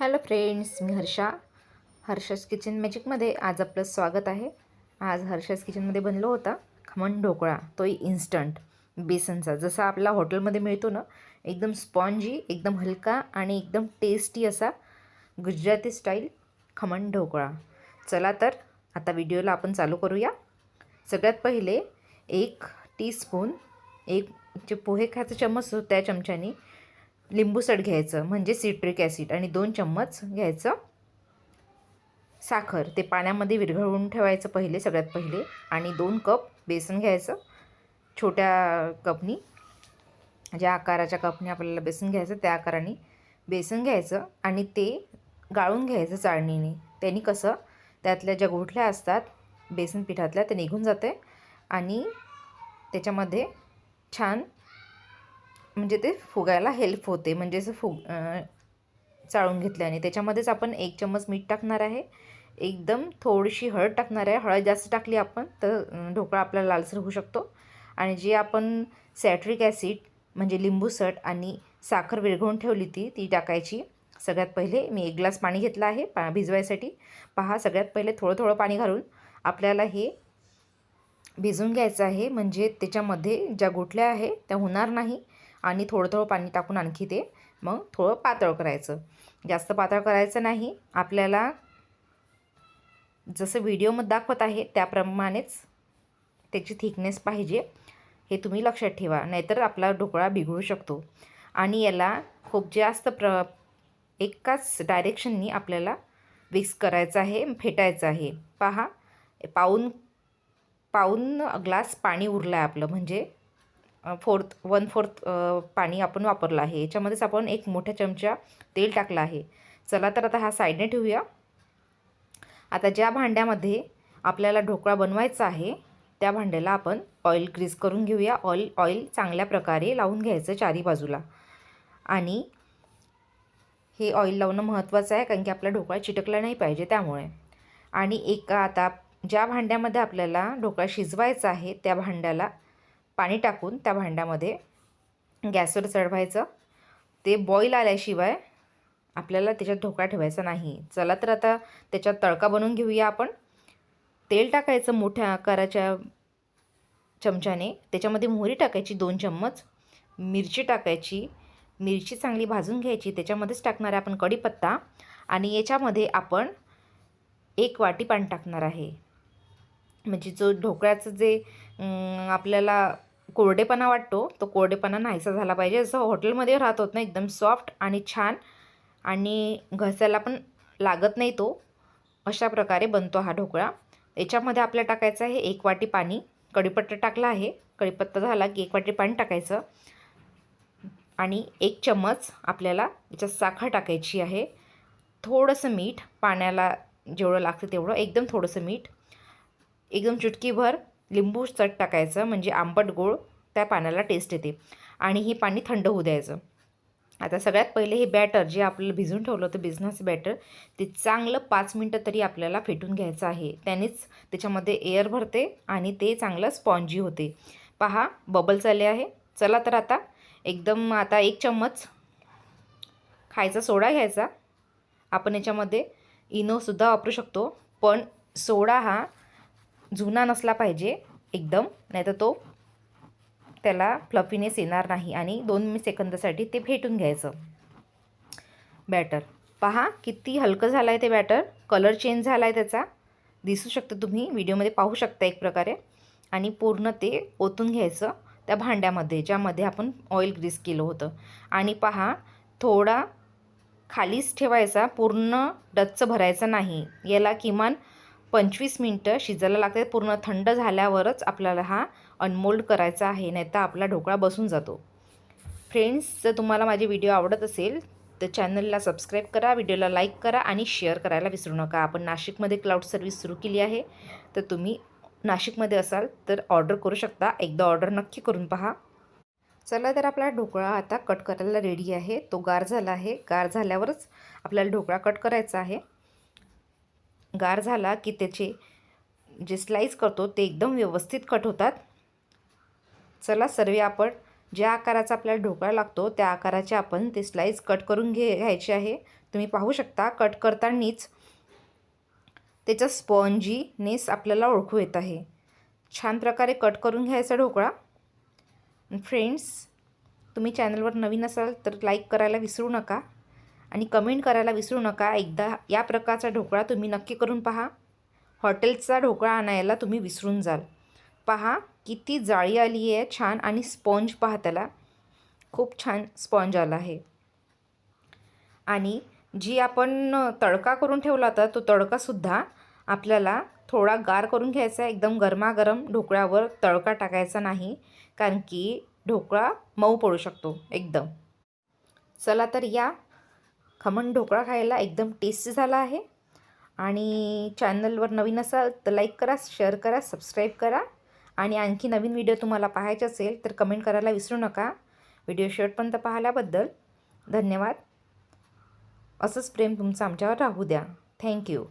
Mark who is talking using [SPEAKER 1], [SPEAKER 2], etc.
[SPEAKER 1] Hello friends मी Harsha. Harsha's kitchen मॅजिकमध्ये आज आपलं स्वागत आहे. आज हर्षस किचनमध्ये बनलो होता खमण ढोकळा. तोही इन्स्टंट बेसनचा. जसा आपला हॉटेलमध्ये मिळतो ना एकदम स्पॉन्जी एकदम हलका आणि एकदम टेस्टी असा गुजराती स्टाईल खमण ढोकळा. चला तर आता व्हिडिओला आपण चालू करूया. सगळ्यात पहिले एक टीस्पून एक जे पोहे खायचा चम्मच त्या चमच्याने लिंबूसट घ्यायचं म्हणजे सिट्रिक ॲसिड आणि दोन चम्मच घ्यायचं. साखर ते पाण्यामध्ये विरघळवून ठेवायचं पहिले सगळ्यात पहिले. आणि दोन कप बेसन घ्यायचं छोट्या कपनी ज्या आकाराच्या कपने आपल्याला बेसन घ्यायचं त्या आकाराने बेसन घ्यायचं आणि ते गाळून घ्यायचं चाळणीने. त्यांनी कसं त्यातल्या ज्या गोठल्या असतात बेसन पिठातल्या ते निघून जाते. आणि त्याच्यामध्ये छान म्हणजे ते फुगायला हेल्प होते. म्हणजे असं फुग चाळून घेतल्याने त्याच्यामध्येच आपण एक चम्मच मीठ टाकणार आहे. एकदम थोडीशी हळद टाकणार आहे. हळद जास्त टाकली आपण तर ढोकळा आपला लालसर होऊ शकतो. आणि जे आपण सॅट्रिक ॲसिड म्हणजे लिंबूसट आणि साखर विरघळून ठेवली ती ती टाकायची. सगळ्यात पहिले मी एक ग्लास पाणी घेतलं आहे पा भिजवायसाठी. पहा सगळ्यात पहिले थोडं थोडं पाणी घालून आपल्याला हे भिजून घ्यायचं आहे. म्हणजे त्याच्यामध्ये ज्या गोठल्या आहे त्या होणार नाही. आणि थोडं थोडं पाणी टाकून आणखी ते मग थोडं पातळ करायचं. जास्त पातळ करायचं नाही. आपल्याला जसं व्हिडिओमध्ये दाखवत आहे त्याप्रमाणेच त्याची थिकनेस पाहिजे हे तुम्ही लक्षात ठेवा. नाहीतर आपला ढोकळा बिघडू शकतो. आणि याला खूप जास्त प्र एकाच डायरेक्शननी आपल्याला विक्स करायचं आहे फेटायचं आहे. पहा पाऊन पाऊन ग्लास पाणी उरलं आहे आपलं. म्हणजे फोर्थ वन फोर्थ पाणी आपण वापरलं आहे. याच्यामध्येच आपण एक मोठ्या चमचा तेल टाकलं आहे. चला तर आता हा साईडने ठेवूया. आता ज्या भांड्यामध्ये आपल्याला ढोकळा बनवायचा आहे त्या भांड्याला आपण ऑइल ग्रीस करून घेऊया. ऑइल ऑइल चांगल्या प्रकारे लावून घ्यायचं चारी बाजूला. आणि हे ऑइल लावणं महत्त्वाचं आहे कारण की आपला ढोकळा चिटकला नाही पाहिजे त्यामुळे. आणि एका आता ज्या भांड्यामध्ये आपल्याला ढोकळा शिजवायचा आहे त्या भांड्याला पाणी टाकून त्या भांड्यामध्ये गॅसवर चढवायचं. ते बॉईल आल्याशिवाय आपल्याला त्याच्यात ढोकळा ठेवायचा नाही. चला तर आता त्याच्यात तडका बनवून घेऊया आपण. तेल टाकायचं मोठ्या आकाराच्या चमच्याने. त्याच्यामध्ये मोहरी टाकायची दोन चम्मच. मिरची टाकायची. मिरची चांगली भाजून घ्यायची. त्याच्यामध्येच टाकणार आहे आपण कढीपत्ता. आणि याच्यामध्ये आपण एक वाटी पाणी टाकणार आहे. म्हणजे जो ढोकळ्याचं जे आपल्याला कोरडेपणा वाटतो तो कोरडेपणा नाहीसा झाला पाहिजे. जसं हॉटेलमध्ये राहत होत ना एकदम सॉफ्ट आणि छान. आणि घसायला पण लागत नाही तो. अशा प्रकारे बनतो हा ढोकळा. याच्यामध्ये आपल्याला टाकायचं आहे एक वाटी पाणी. कढीपत्ता टाकला आहे. कढीपत्ता झाला की एक वाटी पाणी टाकायचं. आणि एक चम्मच आपल्याला याच्यात साखर टाकायची आहे. थोडंसं मीठ पाण्याला जेवढं लागतं तेवढं. एकदम थोडंसं मीठ. एकदम चुटकीभर लिंबू चट टाकायचं म्हणजे आंबट गोळ त्या पाण्याला टेस्ट येते. आणि हे पाणी थंड होऊ द्यायचं. आता सगळ्यात पहिले हे बॅटर जे आपल्याला भिजून ठेवलं होतं बिझनेस बॅटर ते चांगलं पाच मिनटं तरी आपल्याला फेटून घ्यायचं आहे. त्यानेच त्याच्यामध्ये एअर भरते आणि ते चांगलं स्पॉन्जी होते. पहा बबल्स आले आहे. चला तर आता एकदम आता एक चम्मच खायचा सोडा घ्यायचा. आपण याच्यामध्ये इनोसुद्धा वापरू शकतो. पण सोडा हा जुना नसला पाहिजे एकदम नाही तर तो त्याला फ्लफीनेस येणार नाही आणि दोन सेकंदासाठी ते फेटून घ्यायचं. बॅटर पहा किती हलकं झालं आहे ते बॅटर कलर चेंज झाला आहे त्याचा. दिसू शकतं तुम्ही व्हिडिओमध्ये पाहू शकता एक प्रकारे. आणि पूर्ण ते ओतून घ्यायचं त्या भांड्यामध्ये ज्यामध्ये आपण ऑइल ग्रीस केलं होतं. आणि पहा थोडा खालीच ठेवायचा पूर्ण डच्च भरायचा नाही. याला किमान पंचवीस मिनटं शिजायला लागतात पूर्ण थंड झाल्यावरच आपल्याला हा अनमोल्ड करायचा आहे. नाही तर आपला ढोकळा बसून जातो. फ्रेंड्स जर तुम्हाला माझे व्हिडिओ आवडत असेल तर चॅनलला सबस्क्राईब करा व्हिडिओला लाईक करा आणि शेअर करायला विसरू नका. आपण नाशिकमध्ये क्लाउड सर्व्हिस सुरू केली आहे. तर तुम्ही नाशिकमध्ये असाल तर ऑर्डर करू शकता. एकदा ऑर्डर नक्की करून पहा. चला तर आपला ढोकळा आता कट करायला रेडी आहे. तो गार झाला आहे. गार झाल्यावरच आपल्याला ढोकळा कट करायचा आहे. गार झाला की त्याचे जे स्लाईस करतो ते एकदम व्यवस्थित कट होतात. चला सर्व आपण ज्या आकाराचा आपल्याला ढोकळा लागतो त्या आकाराचे आपण ते स्लाईस कट करून घे घ्यायचे आहे. तुम्ही पाहू शकता कट करतानाच त्याचा स्पॉन्जीनेस आपल्याला ओळखू येत आहे. छान प्रकारे कट करून घ्यायचा ढोकळा. फ्रेंड्स तुम्ही चॅनलवर नवीन असाल तर लाईक करायला विसरू नका. आणि कमेंट करायला विसरू नका. एकदा या प्रकारचा ढोकळा तुम्ही नक्की करून पहा. हॉटेलचा ढोकळा आणायला तुम्ही विसरून जाल. पहा किती जाळी आली आहे छान आणि स्पॉन्ज पहा त्याला. खूप छान स्पॉन्ज आला आहे. आणि जी आपण तडका करून ठेवला होता तो तडकासुद्धा आपल्याला थोडा गार करून घ्यायचा एकदम गरमागरम ढोकळ्यावर तडका टाकायचा नाही कारण की ढोकळा मऊ पडू शकतो एकदम. चला तर या खमण ढोकळा खायला एकदम टेस्टी झाला आहे. आणि चॅनलवर नवीन असाल तर लाईक करा शेअर करा सबस्क्राईब करा. आणि आणखी नवीन व्हिडिओ तुम्हाला पाहायचे असेल तर कमेंट करायला विसरू नका. व्हिडिओ शेवटपर्यंत पाहिल्याबद्दल धन्यवाद. असंच प्रेम तुमचं आमच्यावर राहू द्या. थँक्यू